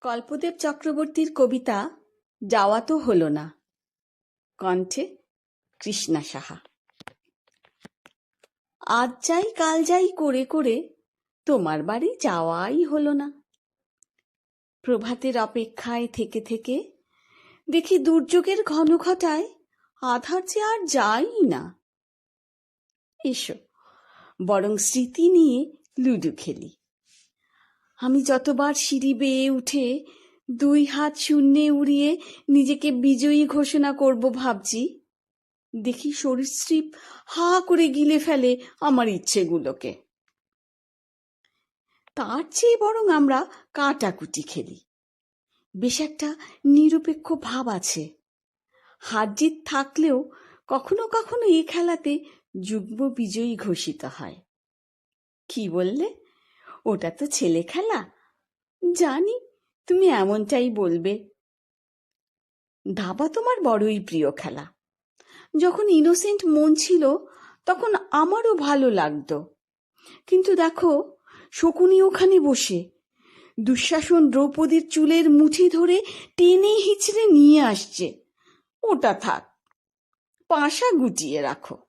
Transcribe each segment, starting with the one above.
কল্পদেব চক্রবর্তীর কবিতা, যাওয়া তো হলো না কণ্ঠে কৃষ্ণা সাহা। আজ যাই, কাল যাই, করে করে, তোমার বাড়ি যাওয়াই হলো না। প্রভাতের অপেক্ষায় থেকে থেকে, দেখি দুর্যোগের ঘন ঘটায় আধার যে আর যাই না। এসো বরং স্মৃতি নিয়ে লুডু খেলি। আমি যতবার সিঁড়ি বেয়ে উঠে দুই হাত শূন্যে উড়িয়ে নিজেকে বিজয়ী ঘোষণা করব ভাবছি, দেখি সরীসৃপ হা করে গিলে ফেলে আমার ইচ্ছেগুলোকে। তার চেয়ে বরং আমরা কাটাকুটি খেলি। বেশ একটা নিরপেক্ষ ভাব আছে। হারজিত থাকলেও কখনো কখনো এই খেলাতে যুগ্ম বিজয়ী ঘোষিত হয়। কি বললে? ওটা তো ছেলে খেলা। জানি, তুমি এমনটাই বলবে। ধাবা তোমার বড়ই প্রিয় খেলা। যখন ইনোসেন্ট মন ছিল, তখন আমারও ভালো লাগতো। কিন্তু দেখো, শকুনি ওখানে বসে। দুঃশাসন দ্রৌপদীর চুলের মুঠি ধরে টেনে হিচড়ে নিয়ে আসছে। ওটা থাক, পাশা গুটিয়ে রাখো।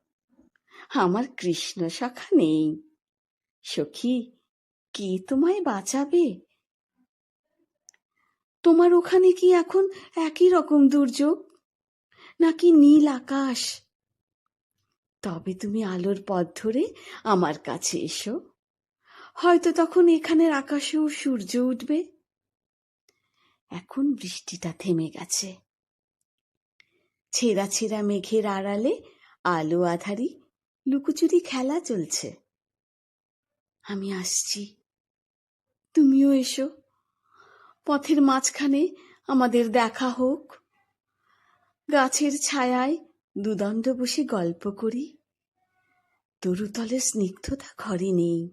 আমার কৃষ্ণ শাখা নেই। সখী, কে তোমায় বাঁচাবে? তোমার ওখানে কি এখন একই রকম দুর্যোগ? নাকি নীল আকাশ? তবে তুমি আলোর পথ ধরে আমার কাছে এসো। হয়তো তখন এখানের আকাশেও সূর্য উঠবে। এখন বৃষ্টিটা থেমে গেছে। ছেঁড়া ছেঁড়া মেঘের আড়ালে আলো আধারি লুকোচুরি খেলা চলছে। আমি আসছি। তুমিও এসো। পথের মাঝখানে আমাদের দেখা হোক। গাছের ছায়ায় দুদণ্ড বসে গল্প করি। তরুতলে স্নিগ্ধতা ঘরে নেই।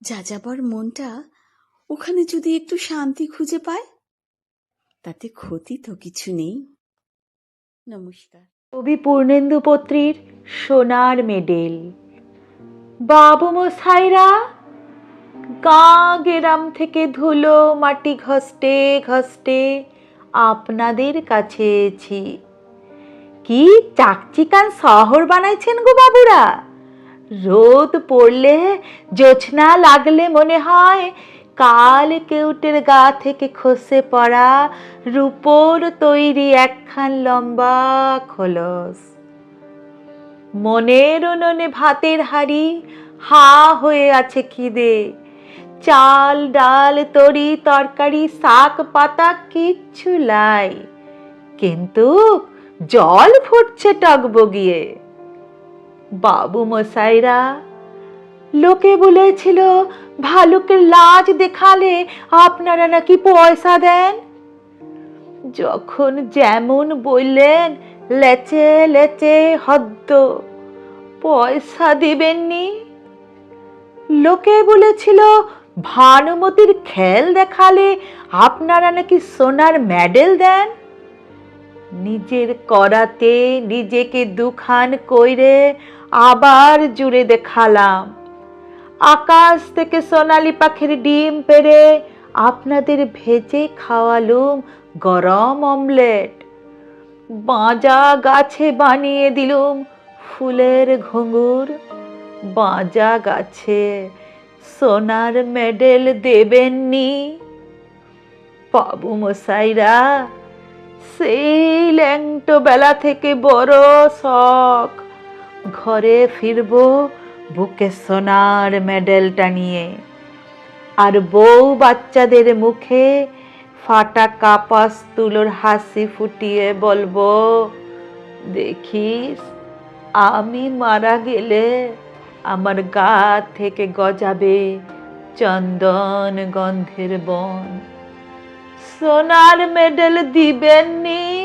যাযাবর মনটা ওখানে যদি একটু শান্তি খুঁজে পায়, তাতে ক্ষতি তো কিছু নেই। নমস্কার। কবি পূর্ণেন্দু পত্রীর সোনার মেডেল। বাবু মশাইরা, গা গেরাম থেকে ধুলো, মাটি ঘষ্টে ঘষ্টে আপনাদের কাছে এছি কি চাকচিকান শহর বানাইছেন গো বাবুরা? রোদ পড়লে জোছনা লাগলে মনে হয় কাল কেউটের গা থেকে খসে পড়া রূপোর তৈরি একখান লম্বা খোলস। মনের উনুনে ভাতের হাড়ি, হা হয়ে আছে খিদে। চাল, ডাল, তরি, তরকারি, শাক, পাতা কিচ্ছু লাই। কিন্তু জল ফুটছে টকবগিয়ে। বাবু মশাইরা লোকে বলেছিল, ভালুকের লাজ দেখালে আপনারা নাকি পয়সা দেন? যখন যেমন বললেন লেচে লেচে হদ্দ। পয়সা দিবেননি? লোকে বলেছিল, ভানুমতির খেল দেখালে আপনারা নাকি সোনার মেডেল দেন? নিজের করাতে নিজেকে দুখান কইরে আবার জুড়ে দেখালাম। আকাশ থেকে সোনালি পাখির ডিম পেড়ে আপনাদের ভেজে খাওয়ালুম গরম অমলেট। বাঁজা গাছে বানিয়ে দিলুম ফুলের ঘুঙুর। বাঁজা গাছে সোনার মেডেল দেবেননি। বাবু মশাইরা, সেই ল্যাংটো বেলা থেকে বড় শখ। ঘরে ফিরবো বুকে সোনার মেডেলটা নিয়ে। আর বউ বাচ্চাদের মুখে ফাটা কাপাস তুলোর হাসি ফুটিয়ে বলব, দেখিস, আমি মারা গেলে আমার গা থেকে গজাবে চন্দন গন্ধের বন। সোনার মেডেল দিবেননি